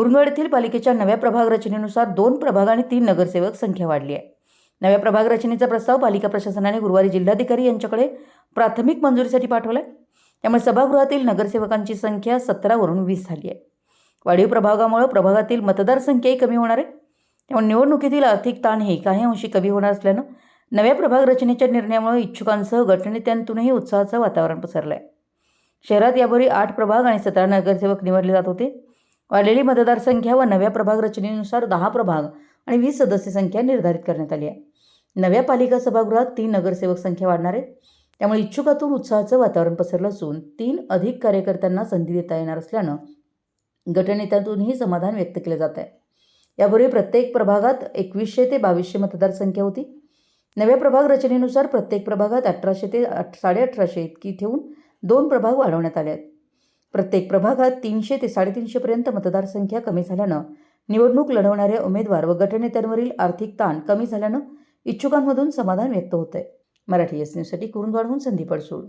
कुरुंदवाड येथील पालिकेच्या नव्या प्रभाग रचनेनुसार दोन प्रभाग आणि तीन नगरसेवक संख्या वाढली आहे. नव्या प्रभाग रचनेचा प्रस्ताव पालिका प्रशासनाने गुरुवारी जिल्हाधिकारी यांच्याकडे प्राथमिक मंजुरीसाठी पाठवला आहे त्यामुळे सभागृहातील नगरसेवकांची संख्या सतरावरून वीस झाली आहे. वाढीव प्रभागामुळे प्रभागातील मतदारसंख्याही कमी होणार आहे. त्यामुळे निवडणुकीतील आर्थिक ताणही काही अंशी कमी होणार असल्यानं नव्या प्रभाग रचनेच्या निर्णयामुळे इच्छुकांसह गटनेत्यांतूनही उत्साहाचं वातावरण पसरलं आहे शहरात यापूर्वी आठ प्रभाग आणि सतरा नगरसेवक निवडले जात होते. वाढलेली मतदारसंख्या व नव्या प्रभाग रचनेनुसार दहा प्रभाग आणि वीस सदस्य संख्या निर्धारित करण्यात आली आहे. नव्या पालिका सभागृहात तीन नगरसेवक संख्या वाढणार आहे त्यामुळे इच्छुकातून उत्साहाचं वातावरण पसरलं असून तीन अधिक कार्यकर्त्यांना संधी देता येणार असल्यानं गटनेत्यातूनही समाधान व्यक्त केलं जात आहे. यापूर्वी प्रत्येक प्रभागात एकवीसशे ते बावीसशे मतदारसंख्या होती. नव्या प्रभाग रचनेनुसार प्रत्येक प्रभागात अठराशे ते साडे साडेअठराशे इतकी ठेवून दोन प्रभाग वाढवण्यात आले आहेत. प्रत्येक प्रभागात तीनशे ते साडेतीनशेपर्यंत मतदारसंख्या कमी झाल्यानं निवडणूक लढवणारे उमेदवार व गटनेत्यांवरील आर्थिक ताण कमी झाल्यानं इच्छुकांमधून समाधान व्यक्त होत आहे मराठी एस न्यूजसाठी कुरुंदवाडहून संदीप अडसूळ.